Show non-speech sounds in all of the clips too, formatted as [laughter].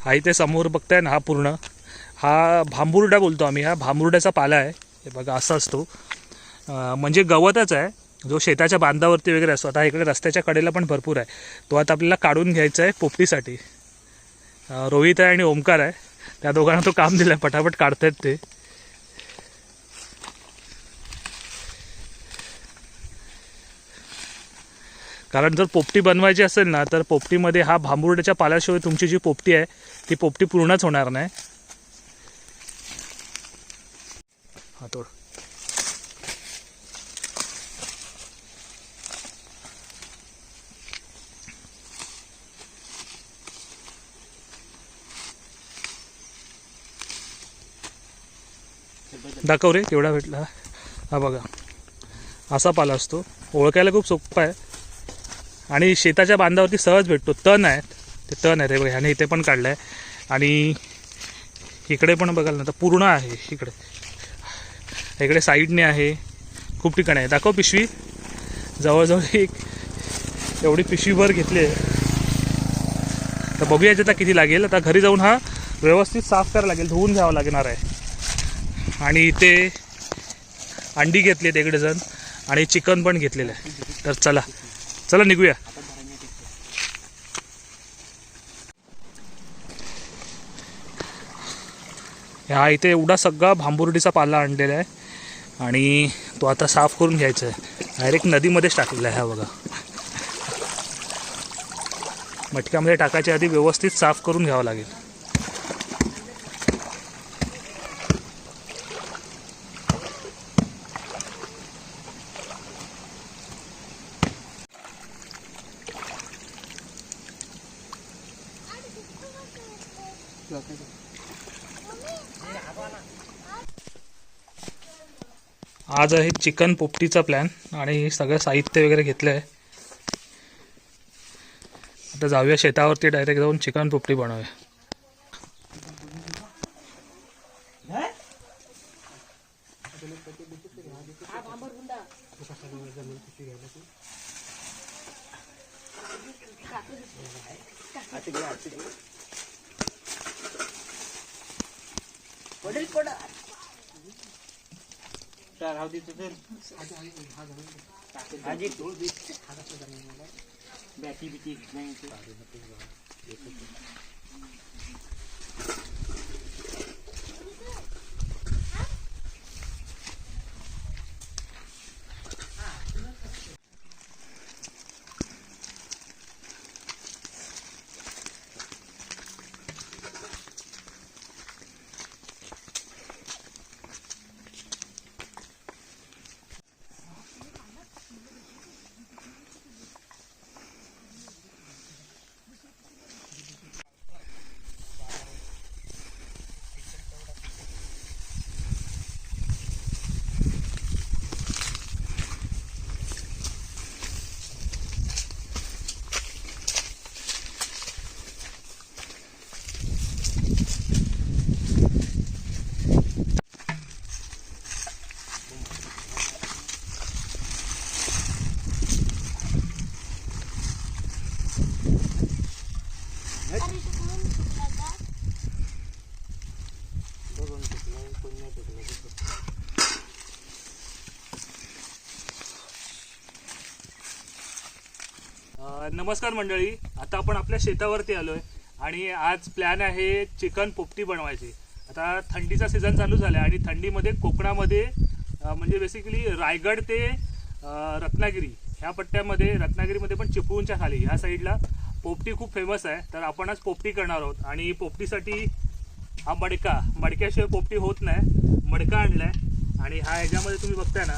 हा इथे समोर बघताय ना हा पूर्ण. हा भांबुर्डा बोलतो आम्ही हा भांबुर्ड्याचा पाला आहे. हे बघा असा असतो. म्हणजे गवतच आहे जो शेताच्या बांधावरती वगैरे असतो. आता इकडे रस्त्याच्या कडेला पण भरपूर आहे. तो आता आपल्याला काढून घ्यायचा आहे पोपटीसाठी. रोहित आहे आणि ओमकार आहे. त्या दोघांना तो काम दिलं आहे पटापट काढतायत ते. कारण जर पोपटी बनवायची असेल ना तर पोपटीमध्ये हा भांबुर्ड्याच्या पाल्याशिवाय तुमची जी पोपटी आहे ती पोपटी पूर्णच होणार नाही. हा तोड. दाखव रे केवढा भेटला. हा बघा. असा पाला असतो. ओळखायला खूप सोपा आहे. आणि शेताच्या बांधावरती सहज भेटतो. तण आहेत ते तण आहे रे बघा ह्याने इथे पण काढलं आहे आणि इकडे पण बघाल ना तर पूर्ण आहे इकडे. इकडे साईडने आहे. खूप ठिकाणी आहे. दाखव पिशवी. जवळजवळ एक एवढी पिशवीभर घेतली आहे. तर बघूया याच्यात आता किती लागेल. आता घरी जाऊन हा व्यवस्थित साफ करायला लागेल. धुवून घ्यावं लागणार आहे. आणि इथे अंडी घेतली आहेत एक डझन आणि चिकन पण घेतलेलं आहे. तर चला. चला निघूया. हा इथे एवढा सगळा भांबुर्डीचा पाला आणलेला आहे आणि तो आता साफ करून घ्यायचा आहे. डायरेक्ट नदीमध्येच टाकलेला आहे हा बघा. मटक्यामध्ये टाकायच्या आधी व्यवस्थित साफ करून घ्यावं लागेल. माझं आहे चिकन पोपटीचा प्लॅन आणि सगळं साहित्य वगैरे घेतलं आहे आता जाऊया शेतावरती डायरेक्ट जाऊन चिकन पोपटी बनवूया. अ, नमस्कार मंडळी. आता आपण आपल्या शेतावरती आलो आहे आणि आज प्लॅन आहे चिकन पोपटी बनवायची. आता थंडीचा सीझन चालू झाला आहे आणि थंडीमध्ये कोकणामध्ये म्हणजे बेसिकली रायगड ते रत्नागिरी ह्या पट्ट्यामध्ये रत्नागिरीमध्ये पण चिपळूणच्या खाली. ह्या साईडला पोपटी खूप फेमस आहे. तर आपण आज पोपटी करणार आहोत आणि पोपटीसाठी हा मडका. मडक्याशिवाय पोपटी होत नाही. मडका आणलाय. आणि हा ह्याच्यामध्ये तुम्ही बघताय ना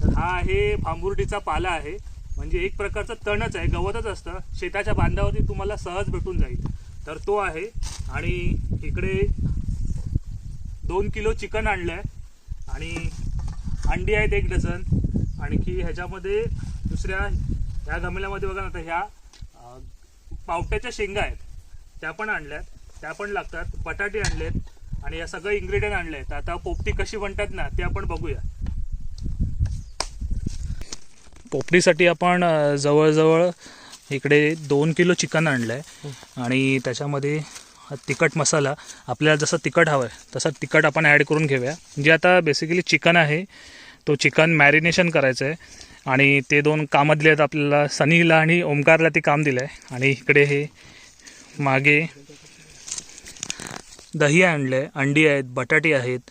तर हा आहे भांबुर्डीचा पाला आहे. म्हणजे एक प्रकारचं तणच आहे गवतच असतं. शेताच्या बांधावरती तुम्हाला सहज भेटून जाईल. तर तो आहे. आणि इकडे दोन किलो चिकन आणलं आहे आणि अंडी आहेत एक डझन. आणखी ह्याच्यामध्ये दुसऱ्या ह्या गमल्यामध्ये बघा ना तर ह्या पावट्याच्या शेंगा आहेत. त्या पण आणल्यात. त्या पण लागतात. बटाटे आणलेत आणि या सगळं इन्ग्रेडियंट आणले आहेत आता पोपटी कशी बनतात ना ते आपण बघूया. पोपटीसाठी आपण जवळजवळ इकडे दोन किलो चिकन आणलं आहे आणि त्याच्यामध्ये तिखट मसाला आपल्याला जसं तिखट हवं आहे तसं तिखट आपण ॲड करून घेऊया. जे आता बेसिकली चिकन आहे तो चिकन मॅरिनेशन करायचं आहे आणि ते दोन कामं दिले आहेत आपल्याला सनीला आणि ओमकारला ते काम दिलं आहे आणि इकडे हे मागे दही आणलं आहे अंडी आहेत बटाटे आहेत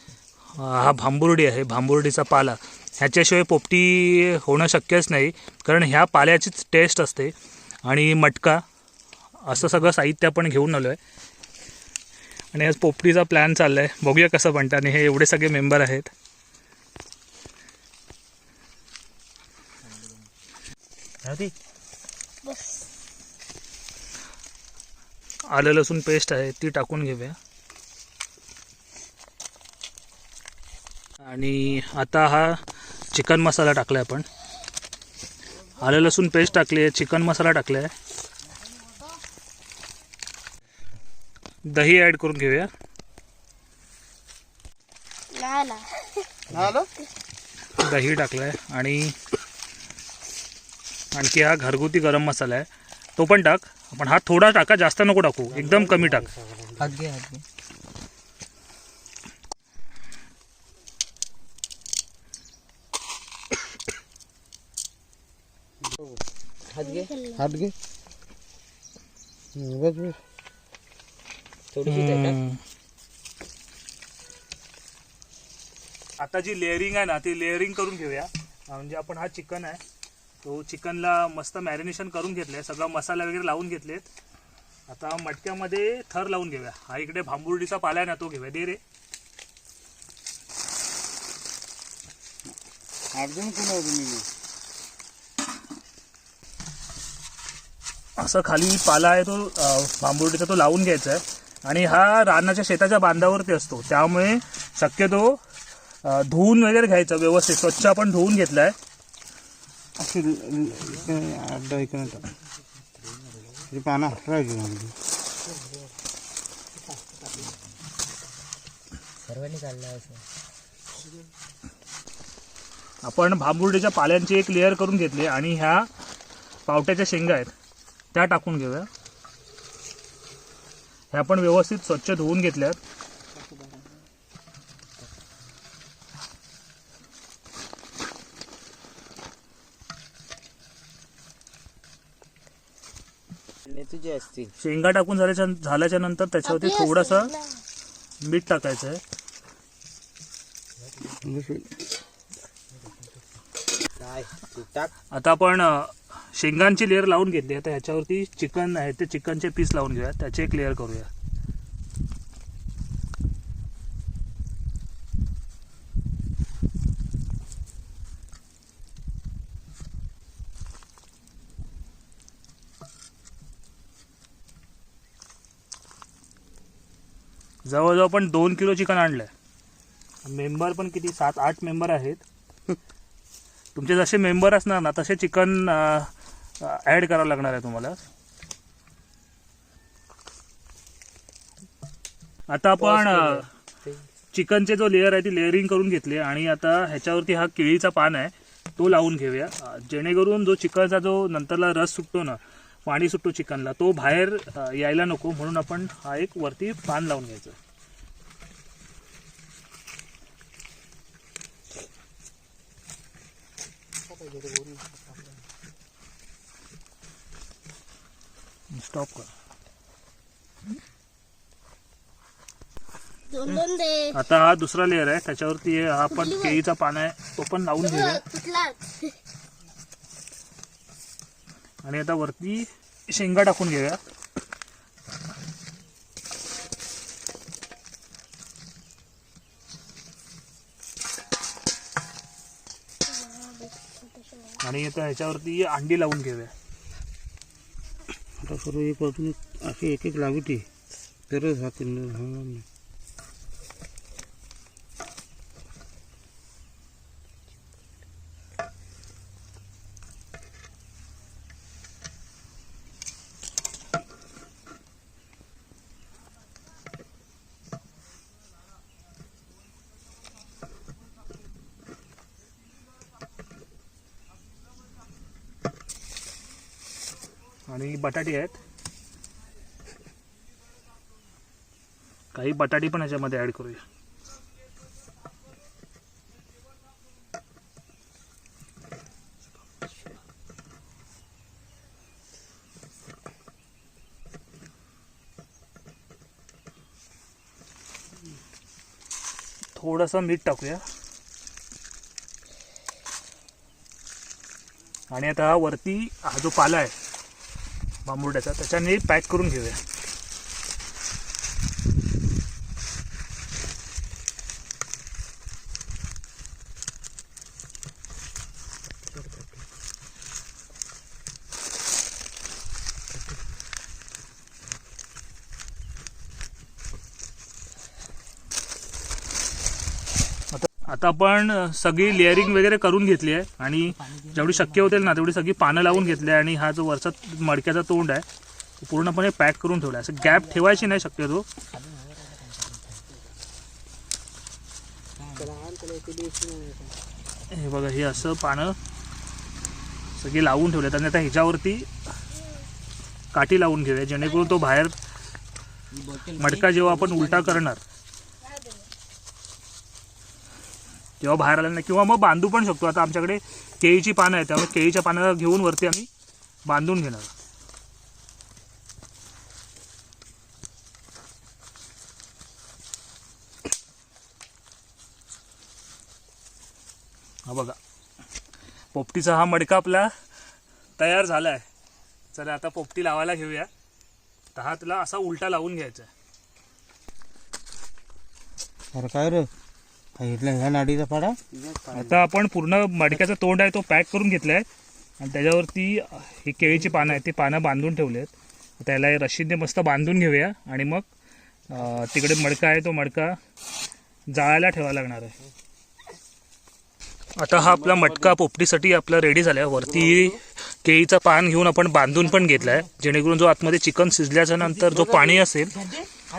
हा भांबुर्डी आहे भांबुर्डीचा पाला. ह्याच्याशिवाय पोपटी होणं शक्यच नाही कारण ह्या पाल्याचीच टेस्ट असते. आणि मटका असं सगळं साहित्य आपण घेऊन आलो आहे आणि आज पोपटीचा प्लॅन चालला आहे बघूया कसं बनतं. आणि हे एवढे सगळे मेंबर आहेत. आलं लसूण पेस्ट आहे ती टाकून घेऊया. आणि आता हा चिकन मसाला टाकला आहे आपण. आलं लसूण पेस्ट टाकली आहे चिकन मसाला टाकला आहे दही ॲड करून घेऊया. दही टाकलं आहे आणि आणखी हा घरगुती गरम मसाला आहे. तो पण टाक. आपण हा थोडा टाका जास्त नको टाकू. एकदम कमी टाक. हात घे हात बस बस. आहे का. आता जी लेअरिंग आहे ना ती लेअरिंग करून घेऊया. म्हणजे आपण हा चिकन आहे. तो चिकनला मस्त मॅरिनेशन करून घेतलंय. सगळा मसाला वगैरे लावून घेतलेत. आता मटक्यामध्ये थर लावून घेऊया. हा इकडे भांबुर्डीचा पाला आहे ना तो घेऊया. दे रे. अर्जुन कोण आहे तुम्ही मग? असं खाली पाला आहे तो अं, भांबुर्डीचा तो लावून घ्यायचा आहे. आणि हा रानाच्या शेताच्या बांधावरती असतो. त्यामुळे शक्यतो धुवून वगैरे घ्यायचं व्यवस्थित. स्वच्छ आपण धुवून घेतलाय. अशी ल- ल- इकडे अर्धा इकडे टाक हे पानं हटवायची म्हणजे सर्वांनी काढलं असं आपण भांबुर्डीच्या पाल्यांची एक लेअर करून घेतली आणि ह्या पावट्याच्या शेंगा आहेत. त्या टाकून घेऊया. ह्या पण व्यवस्थित स्वच्छ धुवून घेतल्यात. शेंगा टाकून झाल्याच्या झाल्याच्यानंतर त्याच्यावरती थोडंसं मीठ टाकायचं आहे. आता आपण शेंगांची लेअर लावून घेतली. आता ह्याच्यावरती चिकन आहे ते चिकनचे पीस लावून घेऊया. त्याचे एक लेअर करूया. जवळजवळ आपण दोन किलो चिकन आणलंय. मेंबर पण किती? सात आठ मेंबर आहेत. [laughs] तुमचे जसे मेंबर असणार ना तसे चिकन ॲड करावं लागणार आहे तुम्हाला. आता आपण चिकनचे जो लेअर आहे ती लेअरिंग करून घेतली आणि आता ह्याच्यावरती हा केळीचा पान आहे तो लावून घेऊया. जेणेकरून जो चिकनचा जो नंतरला रस सुटतो ना पाणी सुटतो चिकनला तो बाहेर यायला नको. म्हणून आपण हा एक वरती पान लावून घ्यायचं. स्टॉप कर दोन दोन दे आता हा दुसरा लेअर आहे. त्याच्यावरती हा पण केळीचा पान आहे. तो पण लावून घेऊया कुठलाच. आणि आता वरती शेंगा टाकून घेऊया. आणि आता ह्याच्यावरती अंडी लावून घेऊया. आता सर्व एक बाजूने अशी एक एक लागू ती तरच हा किल्ला आणि बटाटे आहेत. काही बटाटे पण ह्याच्यामध्ये ॲड करूया. थोडंसं मीठ टाकूया. आणि आता वरती हा जो पाला आहे बांबुड्याचा त्याच्याने पॅक करून घेऊया. आता आपण सगळी लेअरिंग वगैरे करून घेतली आहे आणि जेवढी शक्य होतील ना तेवढी सगळी पानं लावून घेतली आहे आणि हा जो वरचा मडक्याचा तोंड आहे तो पूर्णपणे पॅक करून ठेवला आहे. असं गॅप ठेवायची नाही शक्यतो. हे बघा हे असं पानं सगळी लावून ठेवले आणि आता ह्याच्यावरती काठी लावून घेऊया जेणेकरून तो बाहेर मडका जेव्हा आपण उलटा करणार तेव्हा बाहेर आल्यानं किंवा मग बांधू पण शकतो. आता आमच्याकडे केळीची पानं आहेत. त्यामुळे केळीच्या पानाला घेऊन वरती आम्ही बांधून घेणार. हा बघा. पोपटीचा हा मडका आपला तयार झाला आहे चला आता पोपटी लावायला घेऊया. तर हा तुला असा उलटा लावून घ्यायचा आहे. अरे काय रे? इथला ह्या नाडीचा पाडा? आता आपण पूर्ण मडक्याचा तोंड आहे तो पॅक करून घेतला आहे आणि त्याच्यावरती ही केळीची पानं आहेत ती पानं बांधून ठेवली आहेत त्याला रशीदने मस्त बांधून घेऊया. आणि मग तिकडे मडका आहे तो मडका जाळायला ठेवावा लागणार आहे. आता हा आपला मटका पोपटीसाठी आपला रेडी झाला आहे वरती केळीचा पान घेऊन आपण बांधून पण घेतला आहे जेणेकरून जो आतमध्ये चिकन शिजल्याच्या नंतर जो पाणी असेल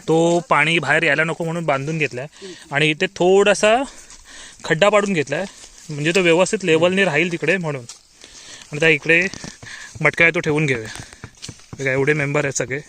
तो पाणी बाहेर यायला नको म्हणून बांधून घेतला आहे आणि इथे थोडासा खड्डा पाडून घेतला आहे म्हणजे तो व्यवस्थित लेवलने राहील तिकडे म्हणून. आणि त्या इकडे मटका तो ठेवून घेऊया. एवढे मेंबर आहेत सगळे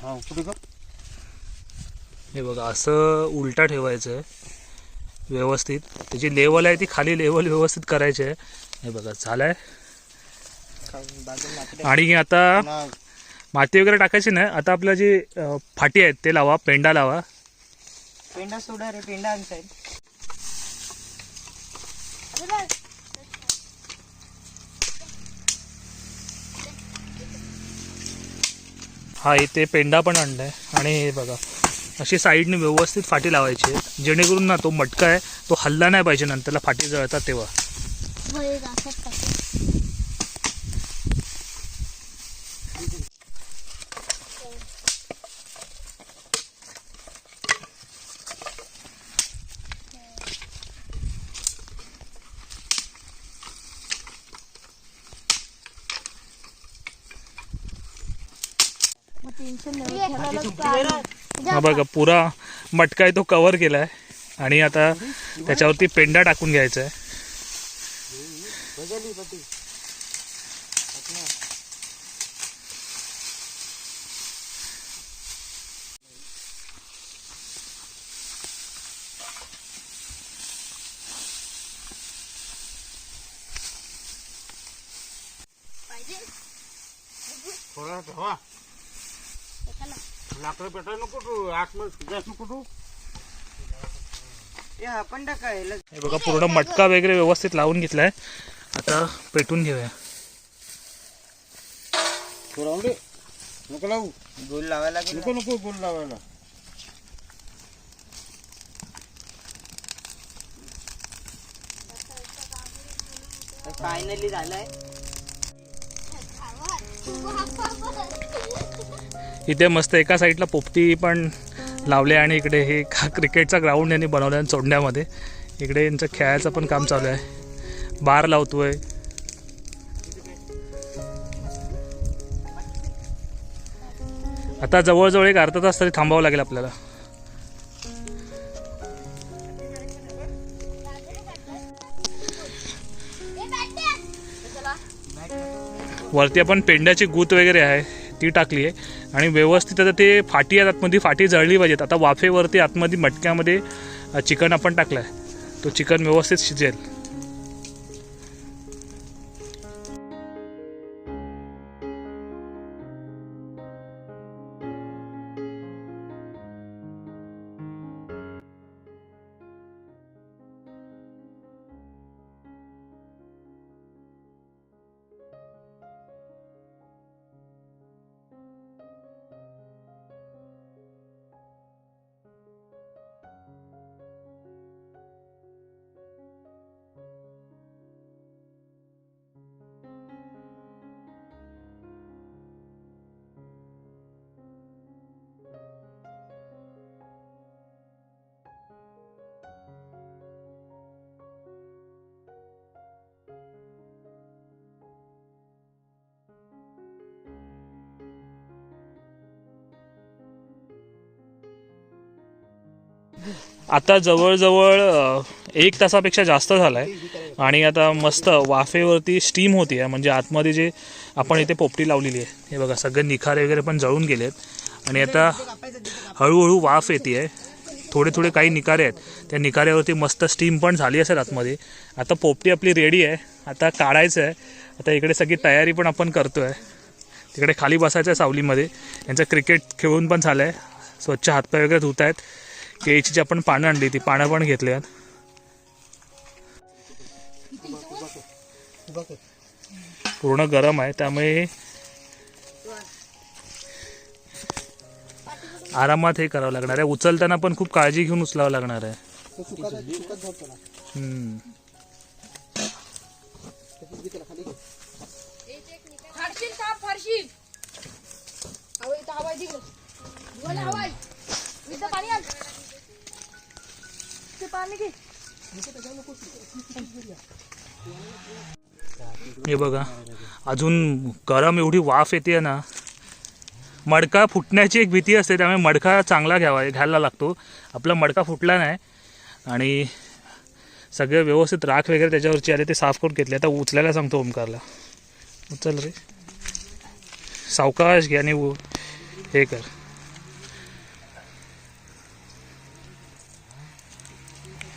हा कुठे का हे बघा असं उलटा ठेवायचं आहे व्यवस्थित. त्याची लेवल आहे ती खाली लेवल व्यवस्थित करायची आहे हे बघा झालं आहे आणि आता माती वगैरे टाकायची नाही. आता आपलं जे फाटी आहेत ते लावा पेंडा लावा. पेंडा सोडा रे पेंडा हा इथे पेंडा पण आणलाय. आणि हे बघा अशी साईडने व्यवस्थित फाटी लावायची आहे. जेणेकरून ना तो मटका आहे तो हल्ला नाही पाहिजे नंतरला फाटी जळतात तेव्हा. हा बघा पुरा मटका आहे तो कवर केला आहे आणि आता त्याच्यावरती पेंडा टाकून घ्यायचा आहे. नको तू आतमध्ये गॅस नको तू हे टाकायला हे बघा पूर्ण मटका वगैरे व्यवस्थित लावून घेतलाय. आता पेटून घेऊया. नको लावू. गोल लावायला लागेल नको नको गोल लावायला. फायनली झालंय. इथे मस्त एका साईडला पोपटी पण लावले आणि इकडे हे का [laughs] क्रिकेटचा ग्राउंड यांनी बनवलं आहे चोडण्यामध्ये इकडे यांचं खेळायचं पण काम चालू आहे. बार लावतोय. आता जवळजवळ एक अर्धा तास तरी थांबावं लागेल आपल्याला. वरती आपण पेंड्याची गूत वगैरे आहे ती टाकली आहे. आणि व्यवस्थित आता ते फाटी आहेत आतमध्ये फाटी जळली पाहिजेत. आता वाफेवरती आतमध्ये मटक्यामध्ये चिकन आपण टाकलं आहे तो चिकन व्यवस्थित शिजेल. आता जवळजवळ एक तासापेक्षा जास्त झाला आहे आणि आता मस्त वाफेवरती स्टीम होती आहे म्हणजे आतमध्ये जे आपण इथे पोपटी लावलेली आहे हे बघा सगळे निखारे वगैरे पण जळून गेलेत. आणि आता हळूहळू वाफ येते आहे थोडे थोडे काही निखारे आहेत. त्या निखाऱ्यावरती मस्त स्टीम पण झाली असेल आतमध्ये. आता पोपटी आपली रेडी आहे. आता काढायचं आहे आता इकडे सगळी तयारी पण आपण करतो आहे तिकडे खाली बसायचं आहे सावलीमध्ये. यांचं क्रिकेट खेळून पण झालं आहे स्वच्छ हातपाय वगैरे धुत आहेत केळीची जी आपण पानं आणली ती पानं पण घेतल्यात. पूर्ण गरम आहे त्यामुळे आरामात हे करावं लागणार आहे. उचलताना पण खूप काळजी घेऊन उचलावं लागणार आहे. हवा पाणी घे. हे बघा अजून गरम एवढी वाफ येते ना. मडका फुटण्याची एक भीती असते त्यामुळे मडका चांगला घ्यावा घ्यायला लागतो. आपला मडका फुटला नाही. आणि सगळे व्यवस्थित राख वगैरे त्याच्यावरची आले ते साफ करून घेतले. आता उचलायला सांगतो ओमकारला उचल रे. सावकाश घ्या आणि हे कर.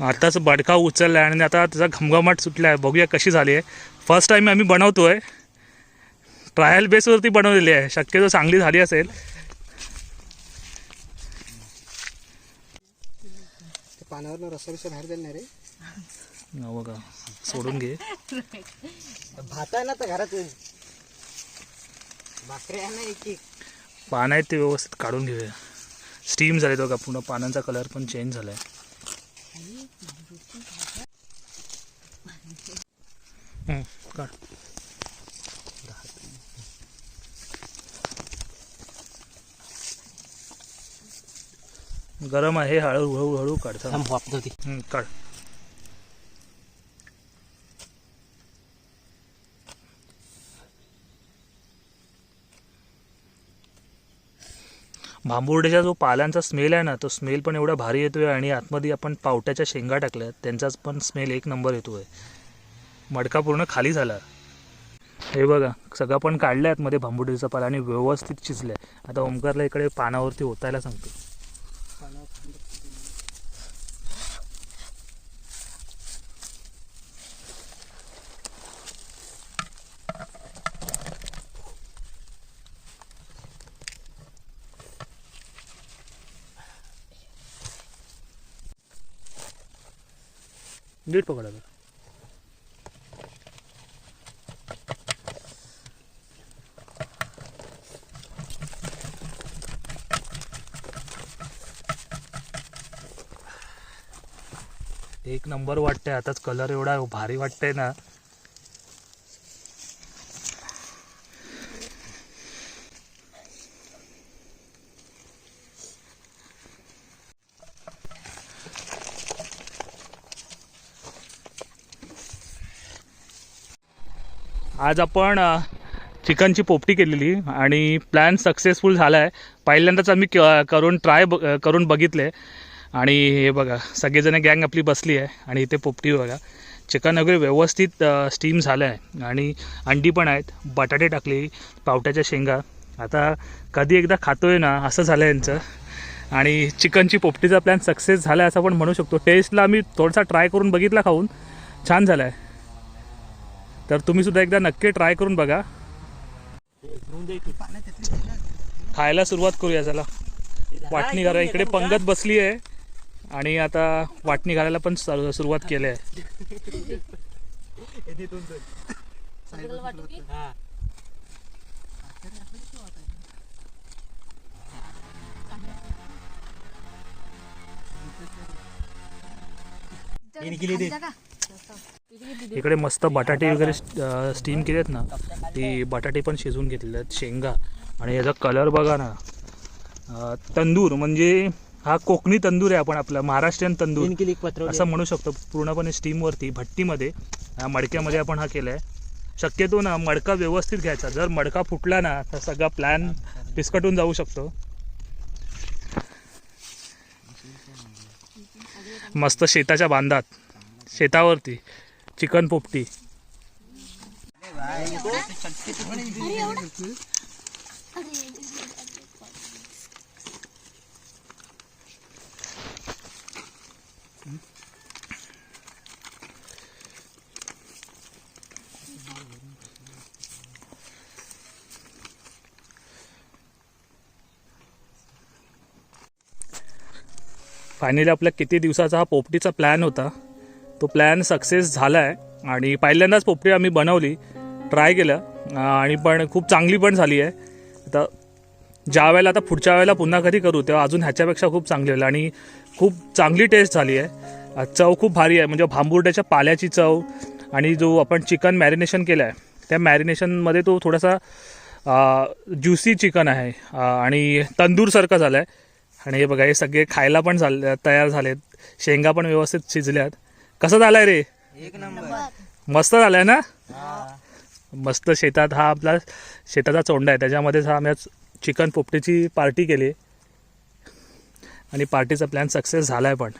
आताच बडका उचलला आहे आणि आता त्याचा घमघमाट सुटला आहे बघूया कशी झाली आहे. फर्स्ट टाईम आम्ही बनवतोय. ट्रायल बेसवरती बनवलेली आहे. शक्यतो चांगली झाली असेल. पानावर रस्सा बिस्सा बाहेर जाईल नाही रे. हा बघा सोडून घे. भात आहे ना तर घरात. भाकरी आहे ना एक एक. पान आहेत ते व्यवस्थित काढून घेऊया. स्टीम झाले बघा पूर्ण पानांचा कलर पण चेंज झालाय. हम्म, काढ. गरम आहे हळू हळू हळू काढ हम्म, काढ. भांबुर्ड्याचा जो पाल्यांचा स्मेल आहे ना तो स्मेल पण एवढा भारी येतोय आणि आतमध्ये आपण पावट्याच्या शेंगा टाकल्या त्यांचाच पण स्मेल एक नंबर येतोय. मडका पूर्ण खाली झाला. हे बघा सगळं पण काढलं आतमध्ये भांबुडीचा पाला आणि व्यवस्थित शिजलंय. आता ओमकारला इकडे पानावरती ओतायला सांगतो. नीट पकडा एक नंबर वाटतंय. आताच कलर एवढा भारी वाटतंय ना. आज आपण चिकनची पोपटी केलेली आणि प्लॅन सक्सेसफुल झाला आहे पहिल्यांदाच आम्ही क- करून ट्राय ब करून बघितले आणि हे बघा सगळेजण गँग आपली बसली आहे आणि इथे पोपटी बघा. चिकन वगैरे व्यवस्थित स्टीम झालं आहे आणि अंडी पण आहेत बटाटे टाकले पावट्याच्या शेंगा. आता कधी एकदा खातोय ना असं झालं यांचं. आणि चिकनची पोपटीचा प्लॅन सक्सेस झाला आहे असं आपण म्हणू शकतो. टेस्टला आम्ही थोडासा ट्राय करून बघितला खाऊन छान झाला आहे तर तुम्ही सुद्धा एकदा नक्की ट्राय करून बघा. खायला सुरुवात करूया चला वाटणी करा इकडे पंगत बसली आहे आणि आता वाटणी घालायला पण सुरुवात केली आहे. इकडे मस्त बटाटे वगैरे स्टीम केलेत ना ती बटाटे पण शिजवून घेतलेले आहेत शेंगा. आणि याचा कलर बघा ना. तंदूर म्हणजे हा कोकणी तंदूर आहे आपण आपला महाराष्ट्रीयन तंदूर. असं म्हणू शकतो. पूर्णपणे स्टीमवरती भट्टीमध्ये या मडक्यामध्ये आपण हा केला आहे शक्यतो ना मडका व्यवस्थित घ्यायचा. जर मडका फुटला ना तर सगळा प्लॅन पिसकटून जाऊ शकतो. मस्त शेताच्या बांधात. शेतावरती. चिकन पोपटी. फायनली आपल्या किती दिवसाचा हा पोपटीचा प्लॅन होता. तो प्लॅन सक्सेस झाला आहे आणि पहिल्यांदाच पोपटी आम्ही बनवली. ट्राय केलं. आणि पण खूप चांगली पण झाली आहे. तर ज्या वेळेला आता पुढच्या वेळेला पुन्हा कधी करू तेव्हा अजून ह्याच्यापेक्षा खूप चांगली होईल आणि खूप चांगली टेस्ट झाली आहे. चव खूप भारी आहे. म्हणजे भांबुर्ड्याच्या पाल्याची चव आणि जो आपण चिकन मॅरिनेशन केलं आहे त्या मॅरिनेशनमध्ये तो थोडासा ज्युसी चिकन आहे. आणि तंदूरसारखं झालं आहे आणि हे बघा हे सगळे खायला पण झाले तयार झालेत. शेंगा पण व्यवस्थित शिजल्यात. कसं झालंय रे? एक नंबर. मस्त झालंय ना? मस्त शेतात हा आपला शेताचा चोंडा आहे. त्याच्यामध्येच हा आम्ही चिकन पोपटीची पार्टी केली. आणि पार्टीचा प्लॅन सक्सेस झाला आहे पण.